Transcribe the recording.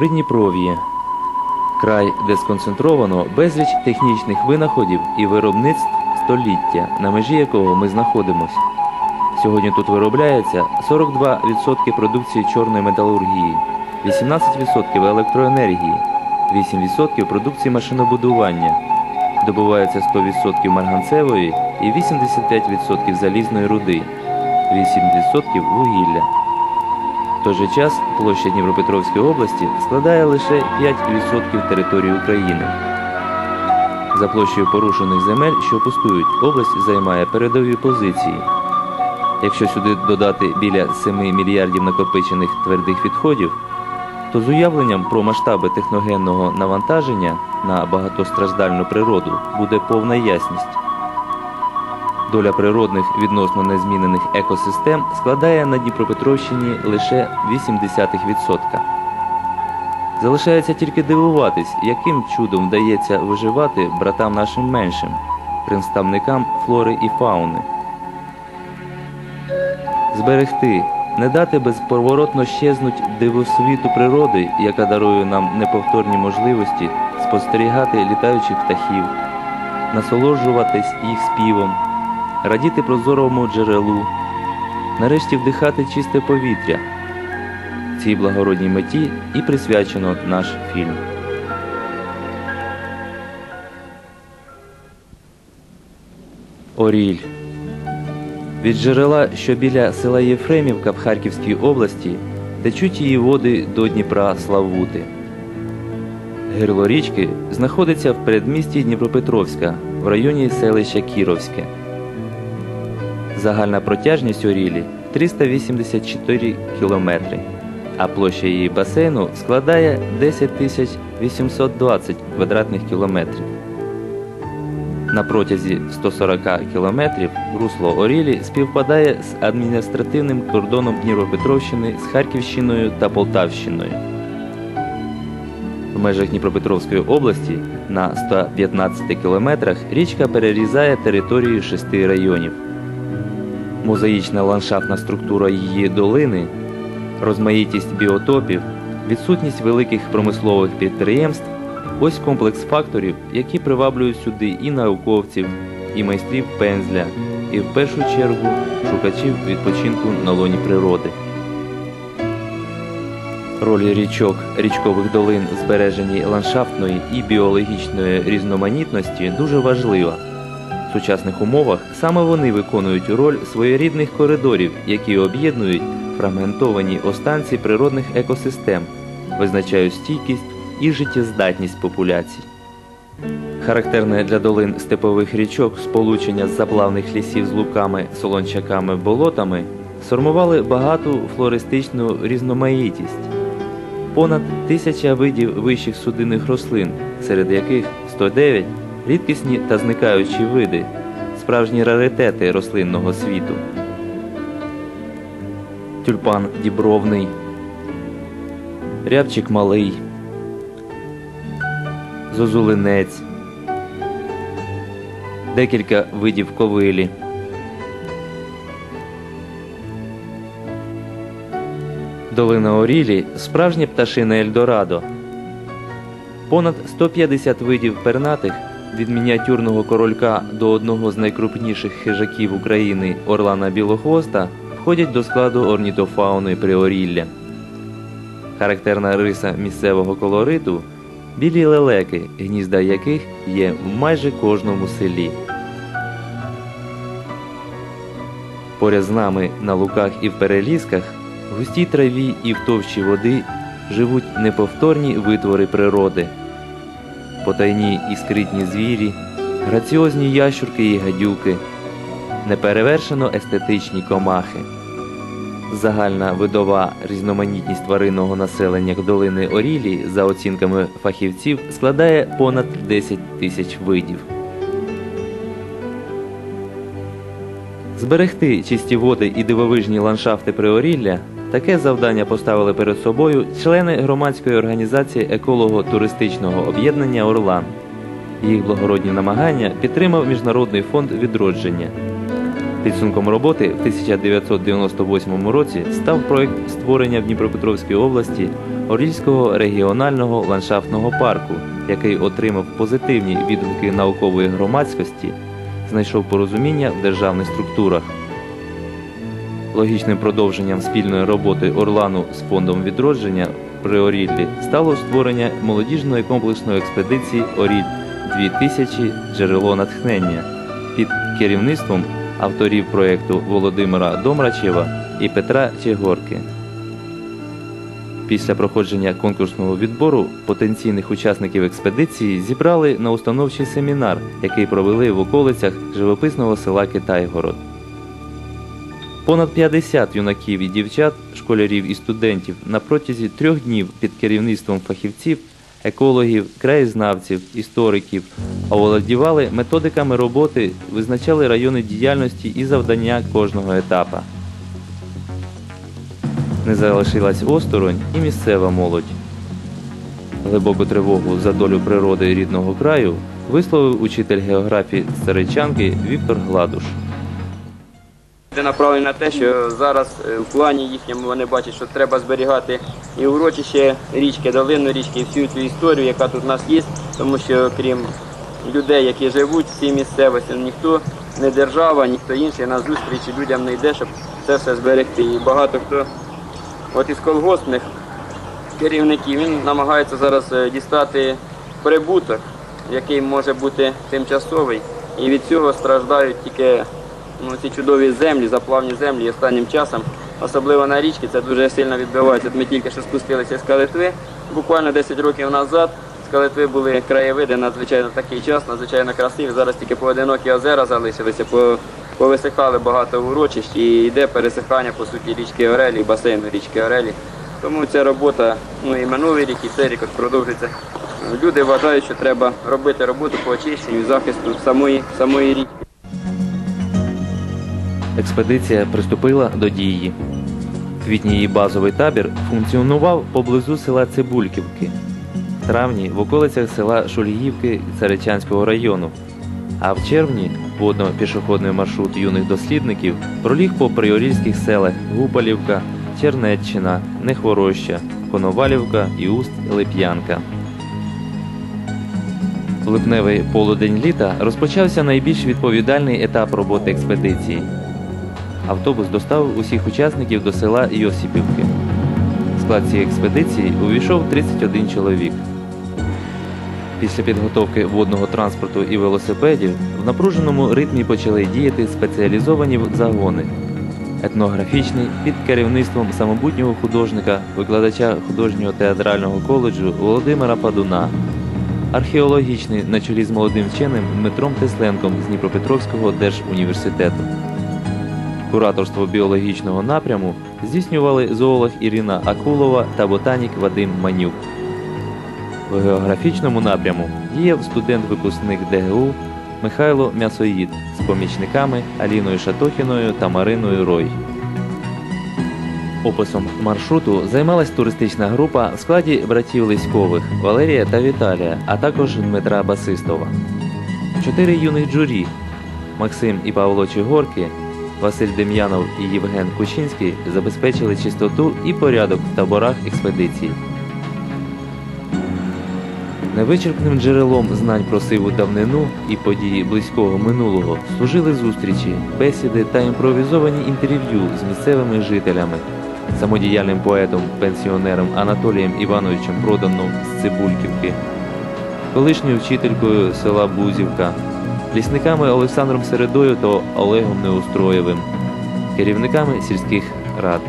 Придніпров'я. Край, де сконцентровано безліч технічних винаходів і виробництв століття, на межі якого ми знаходимося. Сьогодні тут виробляється 42% продукції чорної металургії, 18% електроенергії, 8% продукції машинобудування, добувається 100% марганцевої і 85% залізної руди, 8% вугілля. В той же час площа Дніпропетровської області складає лише 5% території України. За площею порушених земель, що пустують, область займає передові позиції. Якщо сюди додати біля 7 мільярдів накопичених твердих відходів, то з уявленням про масштаби техногенного навантаження на багатостраждальну природу буде повна ясність. Доля природних відносно незмінених екосистем складає на Дніпропетровщині лише 0,8%. Залишається тільки дивуватись, яким чудом вдається виживати братам нашим меншим, представникам флори і фауни. Зберегти, не дати безповоротно щезнуть дивосвіту природи, яка дарує нам неповторні можливості спостерігати літаючих птахів, насолоджуватись їх співом, радіти прозорому джерелу, нарешті вдихати чисте повітря. Цій благородній меті і присвячено наш фільм. Оріль. Від джерела, що біля села Єфремівка в Харківській області, течуть її води до Дніпра Славути. Гирло річки знаходиться в передмісті Дніпропетровська в районі селища Кіровське. Загальна протяжність Орілі 384 кілометри, а площа її басейну складає 10 тисяч 820 квадратних кілометрів. На протязі 140 кілометрів русло Орілі співпадає з адміністративним кордоном Дніпропетровщини з Харківщиною та Полтавщиною. В межах Дніпропетровської області на 115 кілометрах річка перерізає територію шести районів. Мозаїчна ландшафтна структура її долини, розмаїтість біотопів, відсутність великих промислових підприємств ось комплекс факторів, які приваблюють сюди і науковців, і майстрів пензля, і в першу чергу шукачів відпочинку на лоні природи. Роль річок, річкових долин в збереженні ландшафтної і біологічної різноманітності дуже важлива. В сучасних умовах саме вони виконують роль своєрідних коридорів, які об'єднують фрагментовані останці природних екосистем, визначають стійкість і життєздатність популяцій. Характерне для долин степових річок сполучення заплавних лісів з луками, солончаками, болотами сформували багату флористичну різноманітність. Понад тисяча видів вищих судинних рослин, серед яких 109 рідкісні та зникаючі види, справжні раритети рослинного світу. Тюльпан дібровний, рябчик малий, зозулинець, декілька видів ковилі. Долина Орілі справжнє пташине Ельдорадо. Понад 150 видів пернатих від мініатюрного королька до одного з найкрупніших хижаків України Орлана Білохвоста входять до складу орнітофауни Приорілля. Характерна риса місцевого колориту білі лелеки, гнізда яких є в майже кожному селі. Поряд з нами на луках і в перелісках, в густій траві і в товщі води живуть неповторні витвори природи, потайні і скритні звірі, граціозні ящурки і гадюки, неперевершено естетичні комахи. Загальна видова різноманітність тваринного населення долини Орілі, за оцінками фахівців, складає понад 10 тисяч видів. Зберегти чисті води і дивовижні ландшафти Приорілля таке завдання поставили перед собою члени громадської організації еколого-туристичного об'єднання Орлан. Їх благородні намагання підтримав Міжнародний фонд відродження. Підсумком роботи в 1998 році став проект створення в Дніпропетровській області Орільського регіонального ландшафтного парку, який отримав позитивні відгуки наукової громадськості, знайшов порозуміння в державних структурах. Логічним продовженням спільної роботи Орлану з фондом відродження при Оріллі стало створення молодіжної комплексної експедиції Оріль 2000 джерело натхнення під керівництвом авторів проєкту Володимира Домрачева і Петра Чегорки. Після проходження конкурсного відбору потенційних учасників експедиції зібрали на установчий семінар, який провели в околицях живописного села Китайгород. Понад 50 юнаків і дівчат, школярів і студентів на протязі трьох днів під керівництвом фахівців, екологів, краєзнавців, істориків оволодівали методиками роботи, визначали райони діяльності і завдання кожного етапа. Не залишилась осторонь і місцева молодь. Глибоку тривогу за долю природи рідного краю висловив учитель географії Старичанки Віктор Гладуш. Це направлено на те, що зараз е, в плані їхньому вони бачать, що треба зберігати і урочище річки, долину річки, і всю цю історію, яка тут у нас є, тому що крім людей, які живуть в цій місцевості, ніхто не держава, ніхто інший на зустрічі людям не йде, щоб це все зберегти. І багато хто от із колгоспних керівників він намагається зараз е, дістати прибуток, який може бути тимчасовий, і від цього страждають тільки ну, ці чудові землі, заплавні землі останнім часом, особливо на річці, це дуже сильно відбивається. От Ми тільки що спустилися з Калитви, буквально 10 років назад. З Калитви були краєвиди надзвичайно такий час, надзвичайно красиві. Зараз тільки поодинокі озера залишилися, по, повисихали багато урочищ і йде пересихання по суті річки Орелі, басейну річки Орелі. Тому ця робота, ну і минулий рік, і цей рік продовжиться. Люди вважають, що треба робити роботу по очищенню захисту самої, самої річки. Експедиція приступила до дії. В квітні її базовий табір функціонував поблизу села Цибульківки, в травні в околицях села Шульгівки Царичанського району, а в червні водно-пішохідний маршрут юних дослідників проліг по приорільських селах Гупалівка, Чернеччина, Нехвороща, Коновалівка і Уст-Лип'янка. В липневий полудень літа розпочався найбільш відповідальний етап роботи експедиції. Автобус доставив усіх учасників до села Йосипівки. В склад цієї експедиції увійшов 31 чоловік. Після підготовки водного транспорту і велосипедів в напруженому ритмі почали діяти спеціалізовані загони. Етнографічний під керівництвом самобутнього художника, викладача художнього театрального коледжу Володимира Падуна, археологічний на чолі з молодим вченим Дмитром Тесленком з Дніпропетровського держуніверситету. Кураторство біологічного напряму здійснювали зоолог Ірина Акулова та ботанік Вадим Манюк. В географічному напряму діяв студент-випускник ДГУ Михайло М'ясоїд з помічниками Аліною Шатохіною та Мариною Рой. Описом маршруту займалась туристична група в складі братів Лиськових Валерія та Віталія, а також Дмитра Басистова. Чотири юних джурі Максим і Павло Чигорки, Василь Дем'янов і Євген Кучинський забезпечили чистоту і порядок в таборах експедиції. Невичерпним джерелом знань про сиву давнину і події близького минулого служили зустрічі, бесіди та імпровізовані інтерв'ю з місцевими жителями, самодіяльним поетом, пенсіонером Анатолієм Івановичем Проданом з Цибульківки, колишньою вчителькою села Бузівка, лісниками Олександром Середою та Олегом Неустроєвим, керівниками сільських рад.